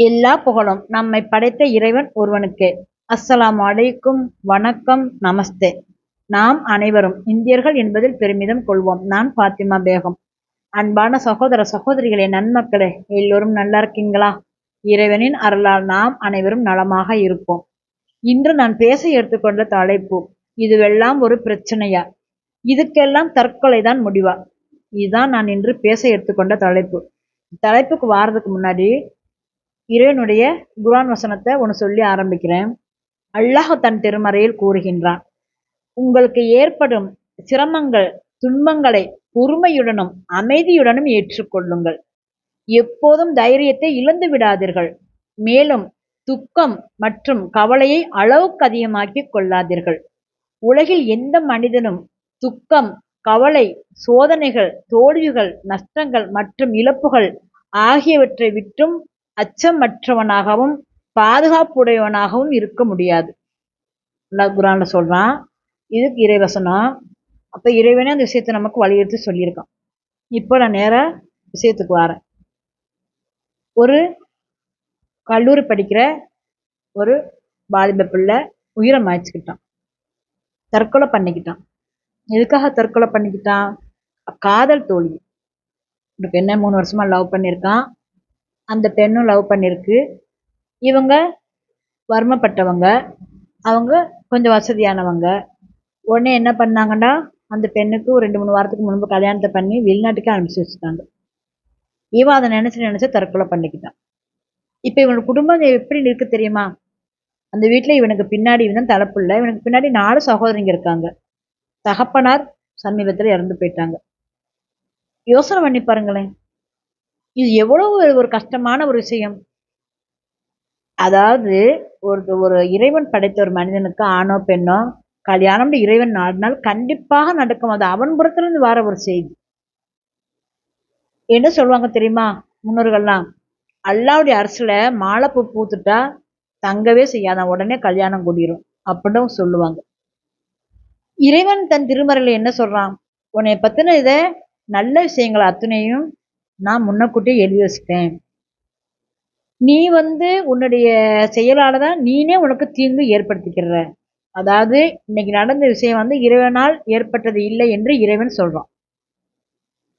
எல்லா புகழும் நம்மை படைத்த இறைவன் ஒருவனுக்கே. அஸ்ஸலாம் அலைக்கும். வணக்கம். நமஸ்தே. நாம் அனைவரும் இந்தியர்கள் என்பதில் பெருமிதம் கொள்வோம். நான் பாத்திமா பேகம். அன்பான சகோதர சகோதரிகளே நன்மக்களே எல்லோரும் நல்லா இருக்கீங்களா? இறைவனின் அருளால் நாம் அனைவரும் நலமாக இருப்போம். இன்று நான் பேச எடுத்துக்கொண்ட தலைப்பு இதுவெல்லாம் ஒரு பிரச்சனையா? இதுக்கெல்லாம் தற்கொலை தான் முடிவா? இதுதான் நான் இன்று பேச எடுத்துக்கொண்ட தலைப்பு. தலைப்புக்கு வாரதுக்கு முன்னாடி இறைவனுடைய குரான் வசனத்தை ஒன்று சொல்லி ஆரம்பிக்கிறேன். அல்லாஹ் தன் திருமறையில் கூறுகின்றான். உங்களுக்கு ஏற்படும் சிரமங்கள் துன்பங்களை பொறுமையுடனும் அமைதியுடனும் ஏற்றுக்கொள்ளுங்கள். எப்போதும் தைரியத்தை இழந்து விடாதீர்கள். மேலும் துக்கம் மற்றும் கவலையை அளவுக்கு அதிகமாக்கிக் கொள்ளாதீர்கள். உலகில் எந்த மனிதனும் துக்கம் கவலை சோதனைகள் தோல்விகள் நஷ்டங்கள் மற்றும் இழப்புகள் ஆகியவற்றை விட்டும் அச்சமற்றவனாகவும் பாதுகாப்புடையவனாகவும் இருக்க முடியாது. குரான்ல சொல்றான் இதுக்கு இறைவசனம் அப்ப இறைவனே அந்த விஷயத்தை நமக்கு வலியுறுத்தி சொல்லியிருக்கான். இப்போ நான் நேராக விஷயத்துக்கு வரேன். ஒரு கல்லூரி படிக்கிற ஒரு வாலிப பிள்ளை உயிரை மாய்ச்சிக்கிட்டான். தற்கொலை பண்ணிக்கிட்டான். எதுக்காக தற்கொலை பண்ணிக்கிட்டான்? காதல் தோல்வி இப்போ என்ன மூணு வருஷமா லவ் பண்ணியிருக்கான். அந்த பெண்ணும் லவ் பண்ணியிருக்கு இவங்க வறுமைப்பட்டவங்க. அவங்க கொஞ்சம் வசதியானவங்க. உடனே என்ன பண்ணாங்கன்னா அந்த பெண்ணுக்கு ஒரு ரெண்டு மூணு வாரத்துக்கு முன்பு கல்யாணத்தை பண்ணி வெளிநாட்டுக்கே அனுப்பிச்சி வச்சுட்டாங்க. இவன் அதை நினச்சி நினச்சி தற்கொலை பண்ணிக்கிட்டான். இப்போ இவனோட குடும்பம் எப்படி இருக்கு தெரியுமா? அந்த வீட்டில் இவனுக்கு பின்னாடி இவன் தலைப்புள்ள. இவனுக்கு பின்னாடி நாலு சகோதரிங்க இருக்காங்க. தகப்பனார் சமீபத்தில் இறந்து போயிட்டாங்க. யோசனை பண்ணி பாருங்களேன். இது எவ்வளவு ஒரு கஷ்டமான ஒரு விஷயம். அதாவது ஒரு ஒரு இறைவன் படைத்த ஒரு மனிதனுக்கு ஆணோ பெண்ணோ கல்யாணம்னு இறைவன் நாடினால் கண்டிப்பாக நடக்கும். அது அவன் புறத்திலிருந்து வர ஒரு செய்தி. என்ன சொல்லுவாங்க தெரியுமா முன்னோர்கள்லாம்? அல்லாவுடைய அரசுல மாலைப்பூ பூத்துட்டா தங்கவே செய்யாதான் உடனே கல்யாணம் கூடிரும். அப்படின்னு சொல்லுவாங்க. இறைவன் தன் திருமறையில் என்ன சொல்றான்? உன்னை பத்தின இதை நல்ல விஷயங்கள் அத்தனையும் நான் முன்னக்கூட்டியே எழுதி வச்சுட்டேன். நீ வந்து உன்னுடைய செயலால தான் நீனே உனக்கு தீங்கு ஏற்படுத்திக்கிற. அதாவது இன்னைக்கு நடந்த விஷயம் வந்து இறைவனால் ஏற்பட்டது இல்லை என்று இறைவன் சொல்றான்.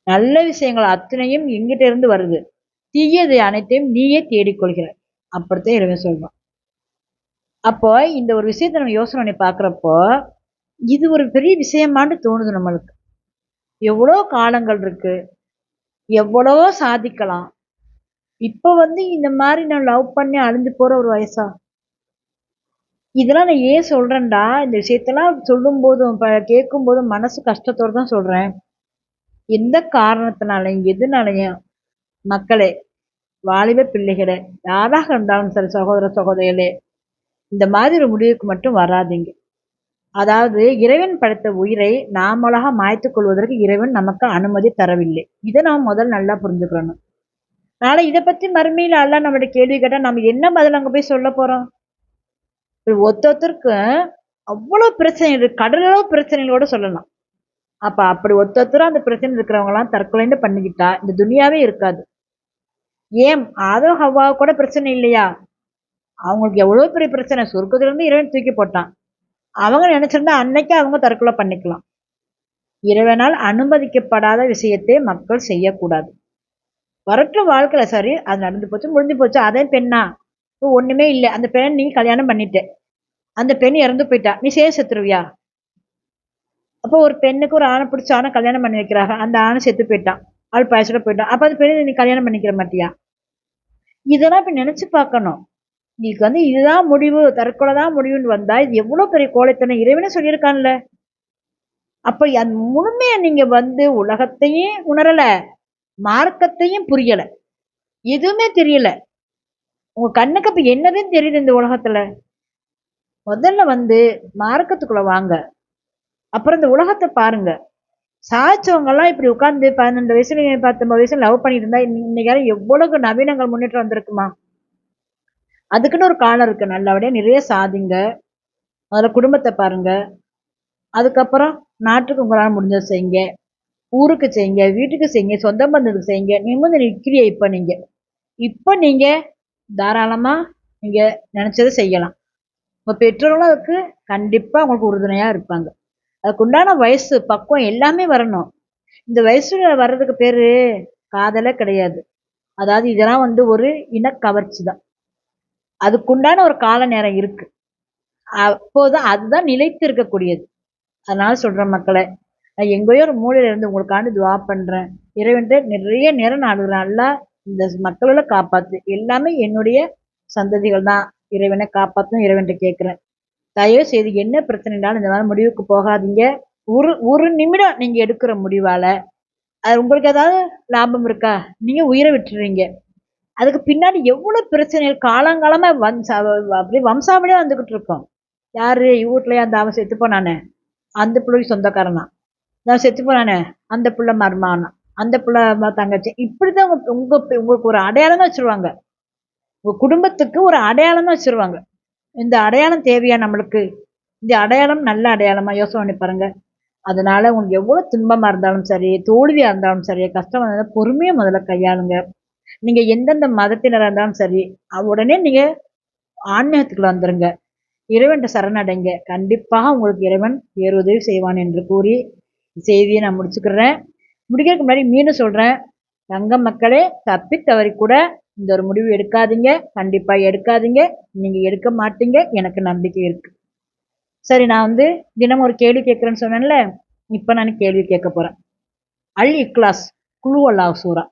நல்ல விஷயங்கள் அத்தனையும் எங்கிட்ட இருந்து வருது. தீயது அனைத்தையும் நீயே தேடிக்கொள்கிற. அப்படித்தான் இறைவன் சொல்றான். அப்போ இந்த ஒரு விஷயத்த நம்ம யோசனை பண்ணி பார்க்குறப்போ இது ஒரு பெரிய விஷயமான்னு தோணுது நம்மளுக்கு. எவ்வளோ காலங்கள் இருக்குது எவ்வளவோ சாதிக்கலாம். இப்போ வந்து இந்த மாதிரி நான் லவ் பண்ணி அழிஞ்சு போற ஒரு வயசா? இதெல்லாம் நான் ஏன் சொல்றேன்டா? இந்த விஷயத்தெல்லாம் சொல்லும் போதும் இப்போ கேட்கும் போதும் மனசு கஷ்டத்தோடு தான் சொல்றேன். எந்த காரணத்தினாலையும் எதுனாலையும் மக்களே வாலிப பிள்ளைகளே யாராக இருந்தாலும் சரி சகோதர சகோதரிகளே இந்த மாதிரி ஒரு முடிவுக்கு மட்டும் வராதிங்க. அதாவது இறைவன் படைத்த உயிரை நாமளாக மாய்த்து கொள்வதற்கு இறைவன் நமக்கு அனுமதி தரவில்லை. இதை நாம் முதல் நல்லா புரிஞ்சுக்கிறணும் நாளை இதை பத்தி மறுமையில அல்ல நம்மளுடைய கேள்வி கேட்டால் நம்ம என்ன பதில் அங்கே போய் சொல்ல போறோம்? ஒத்தொத்தருக்கு அவ்வளோ பிரச்சனை இருக்கு கடலளவு பிரச்சனைகளோட சொல்லலாம். அப்போ அப்படி ஒத்தொத்தரும் அந்த பிரச்சனை இருக்கிறவங்களாம் தற்கொலைன்னு பண்ணிக்கிட்டா இந்த துனியாவே இருக்காது. ஏன்? ஆதோ ஹவ்வா கூட பிரச்சனை இல்லையா? அவங்களுக்கு எவ்வளவு பெரிய பிரச்சனை? சொர்க்கத்துலேருந்து இறைவன் தூக்கி போட்டான். அவங்க நினைச்சிருந்தா அன்னைக்கு அவங்க தற்கொலை பண்ணிக்கலாம். இறைவனால் அனுமதிக்கப்படாத விஷயத்தை மக்கள் செய்யக்கூடாது. வரட்டும் வாழ்க்கையில சரி அது நடந்து போச்சு முடிஞ்சு போச்சு. அதே பெண்ணா? ஒண்ணுமே இல்லை. அந்த பெண் நீ கல்யாணம் பண்ணிட்ட. அந்த பெண் இறந்து போயிட்டா. நீ சேர்ந்து செத்துருவியா? அப்போ ஒரு பெண்ணுக்கு ஒரு ஆணை பிடிச்ச ஆணை கல்யாணம் பண்ணி வைக்கிறாங்க. அந்த ஆணை செத்து போயிட்டான். ஆள் பயசோட போயிட்டான். அப்போ அந்த பெண்ணை நீ கல்யாணம் பண்ணிக்கிற மாட்டியா? இதெல்லாம் இப்போ நினைச்சு பார்க்கணும். நீக்கு வந்து இதுதான் முடிவு தற்கொலை தான் முடிவுன்னு வந்தா இது எவ்வளோ பெரிய கோழைத்தனம்? இறைவனே சொல்லியிருக்கான்ல. அப்போ அந்த முழுமையா நீங்க வந்து உலகத்தையும் உணரல மார்க்கத்தையும் புரியல. எதுவுமே தெரியல. உங்க கண்ணுக்கு அப்ப என்னதுன்னு தெரியுது இந்த உலகத்துல? முதல்ல வந்து மார்க்கத்துக்குள்ள வாங்க. அப்புறம் இந்த உலகத்தை பாருங்க. சாய்ச்சவங்கெல்லாம் இப்படி உட்காந்து பன்னெண்டு வயசுல பத்தொன்பது வயசுல லவ் பண்ணிட்டு இருந்தா இன்னைக்கு எவ்வளவு நவீனங்கள் முன்னேற்றம் வந்திருக்குமா? அதுக்குன்னு ஒரு காலம் இருக்கு. நல்லபடியாக நிறைய சாதிங்க. அதில் குடும்பத்தை பாருங்க. அதுக்கப்புறம் நாட்டுக்கு உங்களால் முடிஞ்சதை செய்யுங்க. ஊருக்கு செய்யுங்க. வீட்டுக்கு செய்யுங்க. சொந்த பந்தத்துக்கு செய்யுங்க. நிம்மதி நிற்கிறிய இப்போ நீங்கள் இப்போ நீங்கள் தாராளமாக நீங்கள் நினச்சதை செய்யலாம். உங்கள் பெற்றோர்களும் அதுக்கு கண்டிப்பாக உங்களுக்கு உறுதுணையாக இருப்பாங்க. அதுக்குண்டான வயசு பக்குவம் எல்லாமே வரணும். இந்த வயசில் வர்றதுக்கு பேர் காதலே கிடையாது. அதாவது இதெல்லாம் வந்து ஒரு இனக்கவர்ச்சி தான் அதுக்குண்டான ஒரு கால நேரம் இருக்குது அப்போது அதுதான் நிலைத்து இருக்கக்கூடியது அதனால சொல்கிறேன் மக்களை நான் எங்கேயோ ஒரு மூலையில் இருந்து உங்களுக்காண்டு துவா பண்ணுறேன் இறைவன்ட்டு நிறைய நேரம் நான் அழுகிறேன். இந்த மக்களோட காப்பாற்று எல்லாமே என்னுடைய சந்ததிகள் தான். இறைவனை காப்பாற்றணும் இறைவன்ட்டு கேட்குறேன். தயவு செய்து என்ன பிரச்சனைனாலும் இந்த மாதிரி முடிவுக்கு போகாதீங்க. ஒரு ஒரு நிமிடம் நீங்கள் எடுக்கிற முடிவால் அது உங்களுக்கு ஏதாவது லாபம் இருக்கா? நீங்கள் உயிரை விட்டுறீங்க. அதுக்கு பின்னாடி எவ்வளோ பிரச்சனைகள் காலங்காலமாக வம்ச அப்படியே வம்சாவளியாக வந்துக்கிட்டு இருக்கோம். யார் வீட்லையே அந்த அவன் செத்து போனானே? அந்த பிள்ளைக்கு சொந்தக்காரனா? தான் நான் செத்து போனானே? அந்த பிள்ளை மருமானா அந்த பிள்ளை தங்கச்சி? இப்படி தான் உங்கள் உங்களுக்கு ஒரு அடையாளம் தான் வச்சுருவாங்க. உங்கள் குடும்பத்துக்கு ஒரு அடையாளம் தான் வச்சுருவாங்க. இந்த அடையாளம் தேவையா நம்மளுக்கு? இந்த அடையாளம் நல்ல அடையாளமாக யோசனை பண்ணி பாருங்க. அதனால உங்களுக்கு எவ்வளோ துன்பமாக இருந்தாலும் சரி தோல்வியாக இருந்தாலும் சரி கஷ்டமாக இருந்தாலும் பொறுமையாக முதல்ல கையாளுங்க. நீங்கள் எந்தெந்த மதத்தினராக இருந்தாலும் சரி உடனே நீங்கள் ஆன்மீகத்துக்குள்ள வந்துடுங்க இறைவன்கிட்ட சரணடைங்க. கண்டிப்பாக உங்களுக்கு இறைவன் பேருதவி செய்வான் என்று கூறி செய்தியை நான் முடிச்சுக்கிறேன். முடிக்கிறதுக்கு முன்னாடி மீண்டும் சொல்கிறேன் தங்க மக்களே தப்பி தவறி கூட இந்த ஒரு முடிவு எடுக்காதீங்க. கண்டிப்பாக எடுக்காதீங்க. நீங்கள் எடுக்க மாட்டீங்க. எனக்கு நம்பிக்கை இருக்குது சரி நான் வந்து தினம் ஒரு கேள்வி கேட்குறேன்னு சொன்னேன்ல இப்போ நான் கேள்வி கேட்க போகிறேன் அல் இக்லாஸ் குழு அல்லாஹ் சூரா.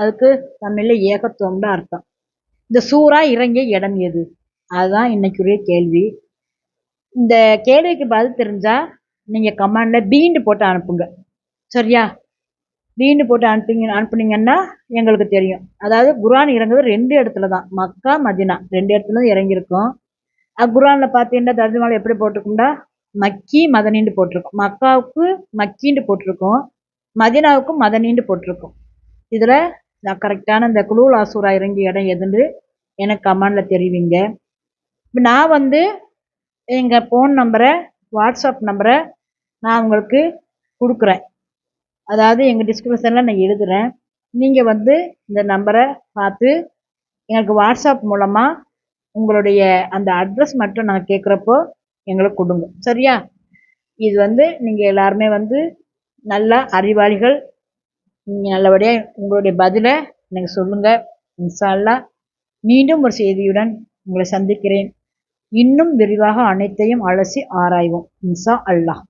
அதுக்கு தமிழில் ஏகத்துவம்னு அர்த்தம். இந்த சூறா இறங்கிய இடம் எது? அதுதான் இன்னைக்குரிய கேள்வி. இந்த கேள்விக்கு பதில் தெரிஞ்சால் நீங்கள் கமெண்டில் பீண்டு போட்டு அனுப்புங்க. சரியா? பீண்டு போட்டு அனுப்பிங்க அனுப்புனீங்கன்னா எங்களுக்கு தெரியும். அதாவது குரான் இறங்குறது ரெண்டு இடத்துல தான். Mecca Medina. ரெண்டு இடத்துல தான் இறங்கியிருக்கும். குரானில் பார்த்தீங்கன்னா தர்ஜமாவில் எப்படி போட்டிருக்கும்டா? மக்கி மதனின்னு போட்டிருக்கோம். மக்காவுக்கு மக்கின்னு போட்டிருக்கோம். மதினாவுக்கும் மதனின்னு போட்டிருக்கோம். இதில் நான் கரெக்டான இந்த குழு ஆசூரா இறங்கிய இடம் எதுன்னு எனக்கு கமெண்டில் தெரிவிங்க. இப்போ நான் வந்து எங்கள் ஃபோன் நம்பரை வாட்ஸ்அப் நம்பரை நான் உங்களுக்கு கொடுக்குறேன். அதாவது எங்கள் டிஸ்கிரிப்ஷனில் நான் எழுதுகிறேன் நீங்கள் வந்து இந்த நம்பரை பார்த்து எனக்கு வாட்ஸ்அப் மூலமாக உங்களுடைய அந்த அட்ரஸ் மட்டும் நாங்கள் கேட்குறப்போ எங்களுக்கு கொடுங்க. சரியா? இது வந்து நீங்கள் எல்லாருமே வந்து நல்ல அறிவாளிகள் நீங்கள் நல்லபடியாக உங்களுடைய பதிலை எனக்கு சொல்லுங்கள் இன்ஷா மீண்டும் ஒரு செய்தியுடன் உங்களை சந்திக்கிறேன். இன்னும் விரிவாக அனைத்தையும் அலசி ஆராய்வோம். இன்சா அல்லாஹ்